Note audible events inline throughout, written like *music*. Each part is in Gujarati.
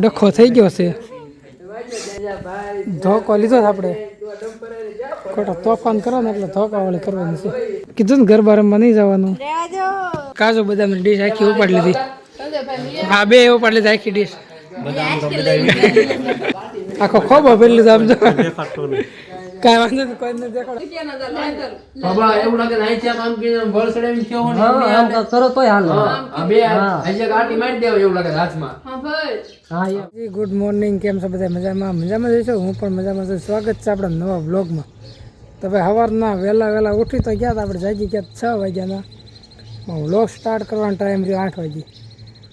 ડખો થઈ ગયો છે. ધોકો લીધો છે આપણે. ખોટો તોફાન કરો ને એટલે ધોકા વાળી કરવાની છે. કીધું ને ગરબા રમવા નહીં જવાનું. કાજુ બદામની ડીશ આખી ઉપાડી લીધી. હા બે ઉપાડી લીધી આખી ડીશ આખો ખોબો લીધો આમ જો. કાંઈ વાંધો નહીં કોઈ ને દેખાડો. બાબા એવું લાગે નાઈ છે કામ કે બળ સડે એમ થયો હોય હા આમ તો કરો તોય હાલ. આ બે આજે ગાટી મારી દેવા એવું લાગે હાથમાં હા ભાઈ. હા યે ગુડ મોર્નિંગ કેમ છો બધા? મજામાં? મજામાં જઈશો હું પણ મજામાં છું. સ્વાગત છે આપણા નવા બ્લોગમાં તો ભાઈ સવારના વહેલા વહેલા ઉઠી તો ગયા હતા આપણે જાગી ગયા છ વાગ્યાના. વ્લોગ સ્ટાર્ટ કરવાનો ટાઈમ રહ્યો આઠ વાગે.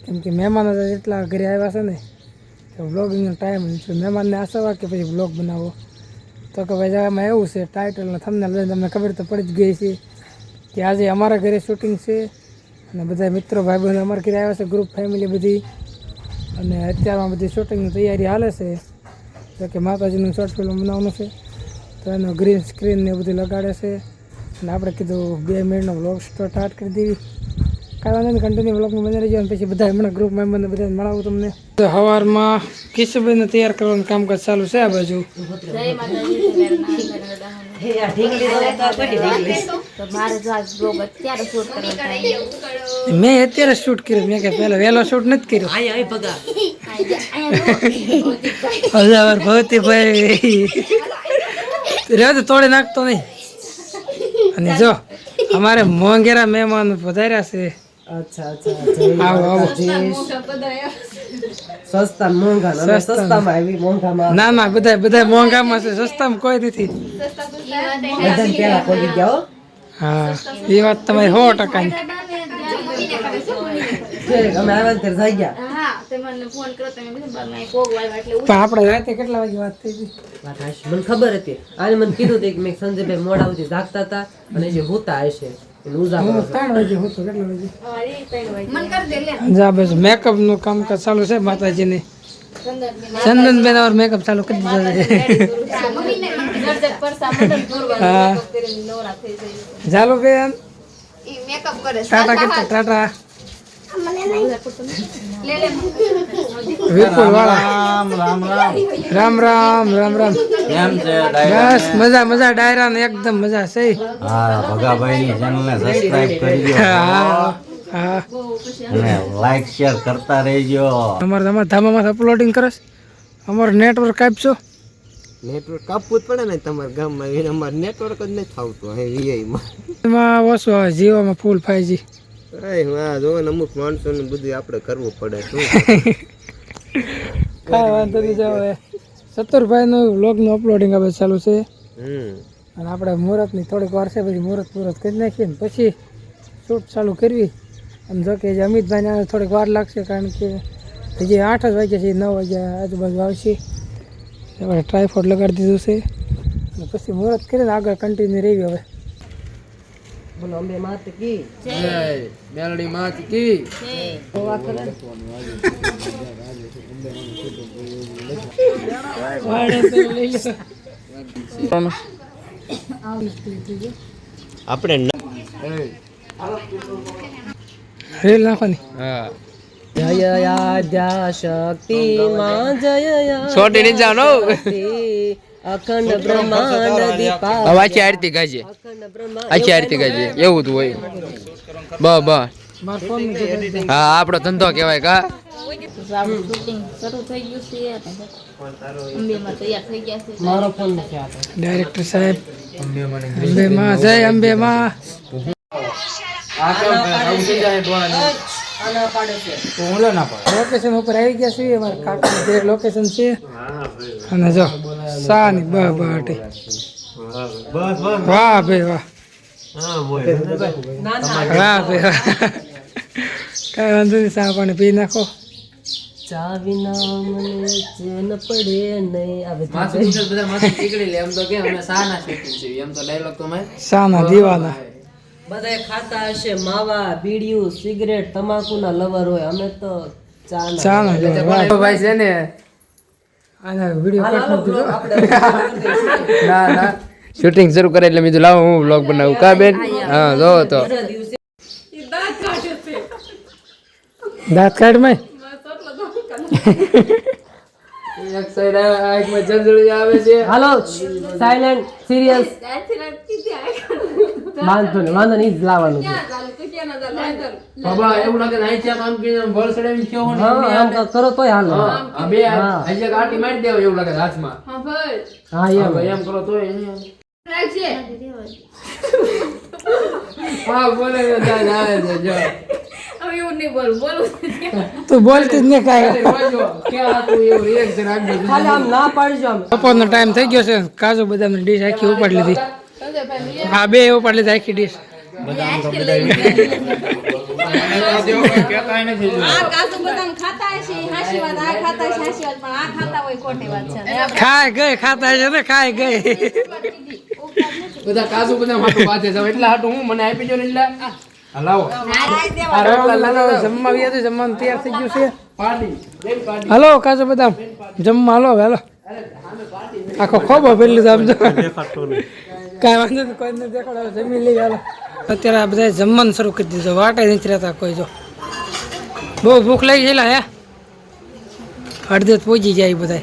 કેમ કે મહેમાનો હતા એટલા ઘરે આવ્યા છે ને તો વ્લોગિંગનો ટાઈમ છે મહેમાનને આશા કે પછી વ્લોગ બનાવો. તો કે ભાઈ એમાં એવું છે ટાઇટલને થમને લઈને તમને ખબર તો પડી જ ગઈ છે કે આજે અમારા ઘરે શૂટિંગ છે અને બધા મિત્રો ભાઈ બહેનો અમારા ઘરે આવ્યા છે ગ્રુપ ફેમિલી બધી. અને અત્યારમાં બધી શૂટિંગની તૈયારી હાલે છે. તો કે માતાજીનું શોર્ટ ફિલ્મ બનાવવાનું છે. તો એનો ગ્રીન સ્ક્રીન ને બધું લગાડે છે. અને આપણે કીધું બે મિનિટનો વ્લોગ સ્ટાર્ટ કરી દેવી. કાંઈ વાંધો નહીં કન્ટિન્યુ વ્લોગમાં બની રહેજો અને પછી બધા હમણાં ગ્રુપ મેમ્બરને બધા મળાવું તમને. તો સવારમાં કિશુભાઈને તૈયાર કરવાનું કામકાજ ચાલુ છે આ બાજુ. મેં અત્યારે શૂટ કર્યું મેં કે પહેલાં વહેલો શૂટ નથી કર્યો. હજાર ભગવતીભાઈ રહેવા તોડી નાખતો નહીં. અને જો અમારે મોંઘેરા મહેમાન વધાર્યા છે. અચ્છા અચ્છા આવો આવો. સસ્તા મોંઘા ને સસ્તામાં આવી મોંઘામાં. ના ના બધા બધા મોંઘામાં છે. સસ્તામાં કોઈ નથી. બધાને પેલા પડી ગયા હો. હા એ વાત તમારી સો ટકા અમે આવ્યા ત્યારે જાય ગયા. આપણે રાતે કેટલા વાગે વાત થઈ હતી? મને ખબર હતી. આને મને કીધું હતું કે મેં સંજયભાઈ મોડા સુધી જાગતા હતા અને જે હોતા હશે. મેકઅપનું કામકાજ ચાલુ છે માતાજી ને ચંદન બેન મેકઅપ ચાલુ કરી દીધા *laughs* ઝાલો બેન ટાટા કરતા ટાટા. વિપુલ વાળા રામ રામ રામ રામ રામ કેમ છે બસ મજા મજા ડાયરા ને એકદમ મજા છે. હા ભગાભાઈની ચેનલને સબસ્ક્રાઇબ કરી હા હા અને લાઈક શેર કરતા રહેજો. તમારે તમારા ધામામાં અપલોડિંગ કરસ અમારું નેટવર્ક આપશો નેટવર્ક કાપવું જ પડે ને તમારા ગામમાં અમારે નેટવર્ક જ નથી આવતું હવે વીઆઈમાં. એમાં ઓછું આવે જીઓમાં ફૂલ ફાઈવ હા જો ને અમુક બધું આપણે કરવું પડે શું *laughs* કાંઈ વાંધો નહીં જાવ હવે સત્તરભાઈનું વ્લોગનું અપલોડિંગ હવે ચાલુ છે. હમ. અને આપણે મુહૂર્તની થોડીક વાર છે પછી મુહૂર્ત મુહૂર્ત કરી નાખીએ ને પછી શૂટ ચાલુ કરવી. અને જો કે અમિતભાઈને આવે થોડીક વાર લાગશે કારણ કે હજી આઠ જ વાગ્યા છે નવ વાગ્યા આજુબાજુ આવશે. આપણે ટ્રાયફોડ લગાડી દીધું છે. અને પછી મુહૂર્ત કરીને આગળ કન્ટિન્યુ રહેવી હવે. બોલો અંબે માત કી. જય. મેલડી માત કી. આપણે રેલ નાખવાની. હા. જય આદ્યા શક્તિ માં જય યા છોટી નહીં જાણો અખંડ બ્રહ્માંડ દીપા હવે આરતી ગાજે. આરતી ગાજે એવું જ હોય. બ બ હા આપણો ધંધો કહેવાય કા? આપણું શૂટિંગ શરૂ થઈ ગયું છે અને અંબેમાં. તૈયાર થઈ ગયા છે. મારો ફોન નથી આપો ડાયરેક્ટર સાહેબ અંબે માં જય અંબે માં લોકેશન ઉપર આવી ગયા છીએ. અમારા કાકાનું જે લોકેશન છે. અને જો સાની બ બાટી વાહ ભાઈ વાહ. વાહ ભાઈ વાહ. કાંઈ વાંધો નહીં ચા પાણી પી નાખો. ચા વિના મને ચેન પડે નહીં. આવે માથું બધા માથું ટીકડી લે. એમ તો કે અમે સાના શૂટિંગ છે એમ તો ડાયલોગ તો મેં સાના દીવાના. બધાય ખાતા હશે માવા બીડિયું સિગરેટ તમાકુના લવર હોય. અમે તો ચા ના સાના દીવા વાહ ભાઈ છે ને આના વીડિયો કટ નથી દીધો *laughs* ના ના. શૂટિંગ શરૂ કરે એટલે મેં લાવો હું બ્લોગ બનાવું. કા બેન? હા જો તો. દાંત કાઢમાં. એક સાઈડ આંખમાં જળજળી આવે છે. હાલો સાયલેન્ટ સિરિયસ વાંધો નહીં વાંધો નહીં જ લાવવાનું છે. બાબા એવું લાગે ને આઈ આમ કે વળ હા આમ કરો તોય હાલો. બે હજી આટી મારી દેવા એવું લાગે હાથમાં. હા ભાઈ. એમ. કરો તોય તું બોલતી જ ને કાંઈ બપોરનો ટાઈમ થઈ ગયો છે કાજુ બદામની ડીશ આખી ઉપાડી લીધી હા બે ઉપાડી લીધી આખી ડીશ આ કાજુ બદામ ખાતા હશે ઈ હાચી વાત આ ખાતા હશે હાચી વાત પણ આ ખાતા હોય ખોટી વાત છે. ને આપણે ખાય ગઈ ખાતા છે ને ખાય ગઈ. બધા કાજુ બધા માટું બાંધે જાવ એટલે હાટું હું મને આપી જો ને એટલે. હલાવો લાવો. આ રોટલા જમવા આવ્યા છે જમવાનું તૈયાર થઈ ગયું છે. હાલો કાજુ બદામ. જમવા હાલો હેલો. આખો ખોબો પેલી સમજો કાંઈ વાંધો નહીં કોઈ નથી દેખાડો જમી લઈ હાલો. અત્યારે આ બધા જમવાનું શરૂ કરી દીધું વાટે નથી રહેતા કોઈ જો. બહુ ભૂખ લાગી ગયેલા હે? અડધે પહોંચી જાય બધા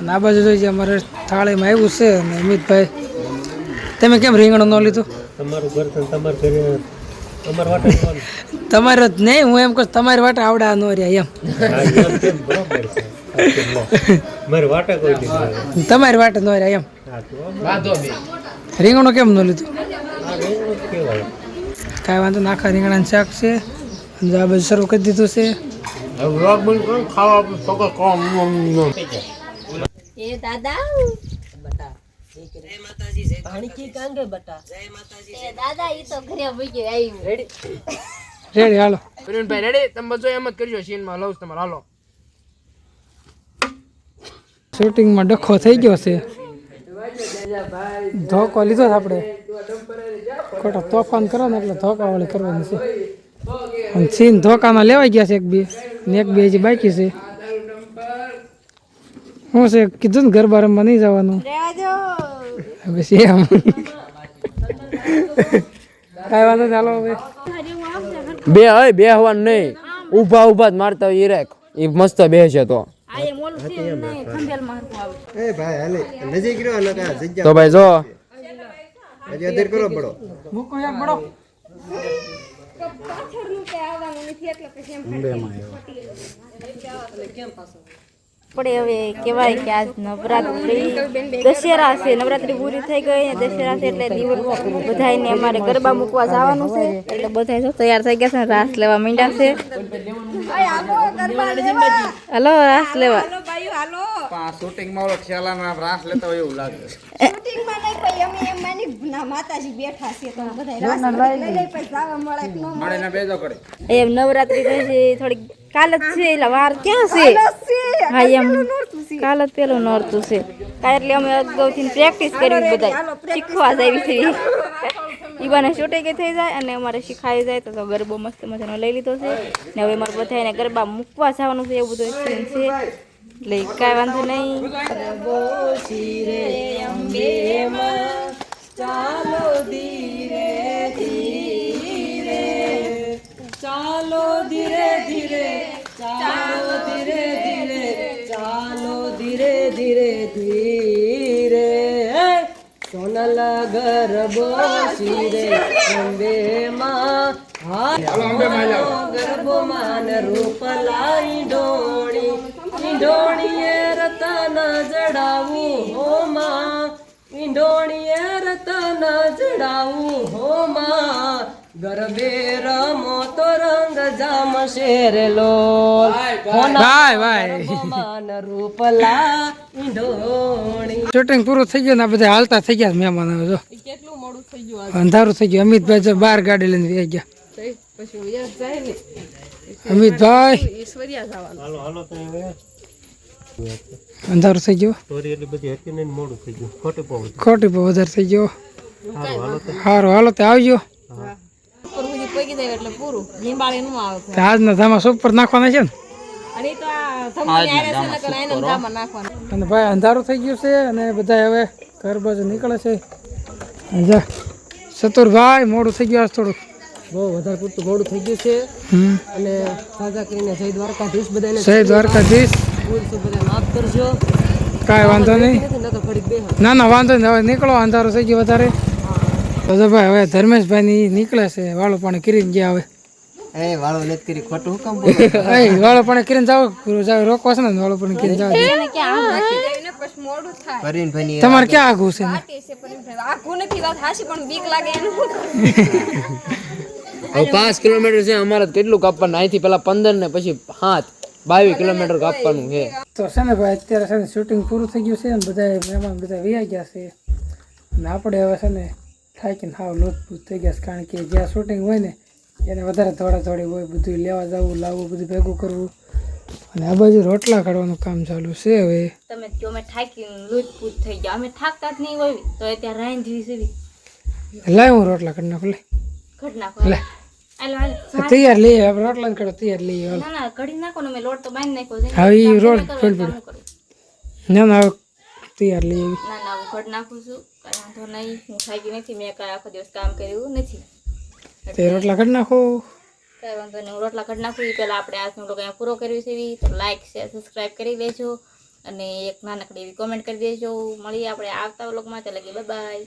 અને આ બાજુ જોઈએ અમારે થાળીમાં આવ્યું છે અને અમિતભાઈ તમે કેમ રીંગણ ન લીધું? તમારે જ નહીં હું એમ કહું તમારી વાટે આવડા ન રહ્યા એમ. તમારી વાટે ન રહ્યા એમ. બાંધો રીંગણું કેમ ન લીધું? કાંઈ વાંધો નહીં, આખા રીંગણાનું શાક છે. આ બધું શરૂ કરી દીધું છે. એ દાદા ઈ તો ઘરે વઈ ગયો આવ્યું રેડી હાલો. પ્રવીણભાઈ રેડી તમે બધું એમ જ કરજો સીનમાં લઉં તમારે. હાલો. શૂટિંગમાં ડખો થઈ ગયો છે. ધોકો લીધો છે આપણે. ખોટા તોફાન કરો ને એટલે ધોકાવાળી કરવાની છે. અને સીન ધોકામાં લેવાઈ ગયા છે એક બે ને એક બે હજી બાકી છે. શું છે કીધું ને ગરબા રમવા નહીં જવાનું. પછી આમ કાંઈ વાંધો નહીં હાલો હવે. બે હોય બે હવાનું નહીં. ઊભા ઊભા જ મારતા હોય ઈ રાખ. એ મસ્ત બે છે તો. એ છે એ તો ભાઈ જો. હજી અધીર પડે હવે કહેવાય કે આજ નવરાત્રી દશેરા છે. નવરાત્રી પૂરી થઈ ગઈ ને દશેરા છે એટલે દિવસ બધાયને અમારે ગરબા મૂકવા જવાનું છે. એટલે બધા જો તૈયાર થઈ ગયા છે રાસ લેવા માંડ્યા છે. હલો રાસ લેવા. એમ નવરાત્રી છે થોડીક કાલ જ છે એટલે વાર ક્યાં છે? હા એમ. કાલ જ પેલું નોરતું છે. કાલ એટલે અમે અગાઉથી પ્રેક્ટિસ કરવી બધા શીખવા જાવી છે *laughs* ઈવાને બાને શૂટિંગ થઈ જાય અને અમારે શીખાઈ જાય તો તો ગરબો મસ્ત મજાનો લઈ લીધો છે. ને હવે અમારે બધાને ગરબા મૂકવા જવાનું છે એવું બધું સીન છે. એટલે કાંઈ વાંધો નહીં. ચાલો ધીરે સોનલ ગરબો શિરે અંબે માં. ગરબો માન રૂપ લાઈ ડોણી. ઈંડોણીએ રતન જડાવું હો માં. ઈંડોણીએ રતન જડાવું હો માં. ગરબે રમો તો રંગ જામ રે લો ભાઈ. ભાઈ માન રૂપલા શૂટિંગ પૂરું થઈ ગયું ને આ બધા હાલતા થઈ ગયા મહેમાન આવે જો. અંધારું થઈ ગયું. અમિતભાઈ જો બહાર ગાડી લઈને વ્યાઈ ગયા. અમિતભાઈ. અંધારું થઈ ગયું. ખોટી પો વધારે થઈ ગયો. સારું હાલો તે આવજો. પગી જાય એટલે પૂરું. લીંબાળી નું આવે તે આજના ધામા સુપર નાખવાના છે ને? અને તો આ ધમની આરે છે નકર આઈને ધામા નાખવાના. અને ભાઈ અંધારું થઈ ગયું છે અને બધા હવે ઘર બાજુ નીકળે છે. જા. સતુરભાઈ મોડું થઈ ગયું આજ થોડું બહુ વધારે પૂરતું મોડું થઈ ગયું છે. અને સાજા કરીને જય દ્વારકાધીશ બધાને જય દ્વારકાધીશ. બધા માફ કરજો. કાંઈ વાંધો નહીં. ના ના વાંધો નહીં. હવે નીકળો અંધારો થઈ ગયો વધારે. ભાઈ હવે ધર્મેશભાઈ ની નીકળે છે વાળો પાણી કરીને ગયા હવે. એ વાળો નથી કરી ખોટું કામ *laughs* એ વાળો પાણી કરીને જાવ જાવ રોકો છે ને વાળો પાણી કરીને જાવ કરીને ભાઈ ની તમારે ક્યાં આઘું છે ને? આખું નથી વાત હાસી પણ બીક લાગે એનું. *laughs* હવે પાંચ કિલોમીટર છે અમારે કેટલું કાપવાનું? અહીંથી પેલા પંદર ને પછી હાથ. બાવીસ કિલોમીટર કાપવાનું છે. તો છે ને ભાઈ અત્યારે છે ને શૂટિંગ પૂરું થઈ ગયું છે ને બધા મહેમાન બધા વૈયા ગયા છે. ને આપણે હવે છે ને થાકીને હાવ લોટપૂત થઈ ગયા કારણ કે જ્યાં શૂટિંગ હોય ને એને વધારે થોડા થોડી હોય બધું લેવા જવું લાવવું બધું ભેગું કરવું. અને આ બાજુ રોટલા કાઢવાનું કામ ચાલુ છે હવે. તમે કહો અમે થાકીને લૂંટપૂટ થઈ ગયા. અમે થાકતા જ નહીં હોય. તો એ અત્યારે રાંધવી છે લાવ હું રોટલા કાઢ નાખું લે. કાઢ નાખો લે. તૈયાર લઈએ આપણે રોટલા કાઢો તૈયાર લઈએ ના ના કઢી નાખો ને મેં લોટ તો બાંધી નાખ્યો છે. હા એ રોટ ના ના હવે તૈયાર લઈએ ના ના હું ઘટ નાખું છું. કાંઈ વાંધો નહીં. હું થાકી નથી. મેં કાંઈ આખો દિવસ કામ કર્યું નથી. તે રોટલા કાઢી નાખો. કાંઈ વાંધો નહીં. હું રોટલા ઘટ નાખું. એ પહેલાં આપણે આજનો લોકો અહીંયા પૂરો કર્યું છે એવી તો લાઇક શેર સબસ્ક્રાઈબ કરી દેજો. અને એક નાનકડી એવી કોમેન્ટ કરી દેજો. મળીએ આપણે આવતા વ્લોગમાં ત્યાં લગી બાય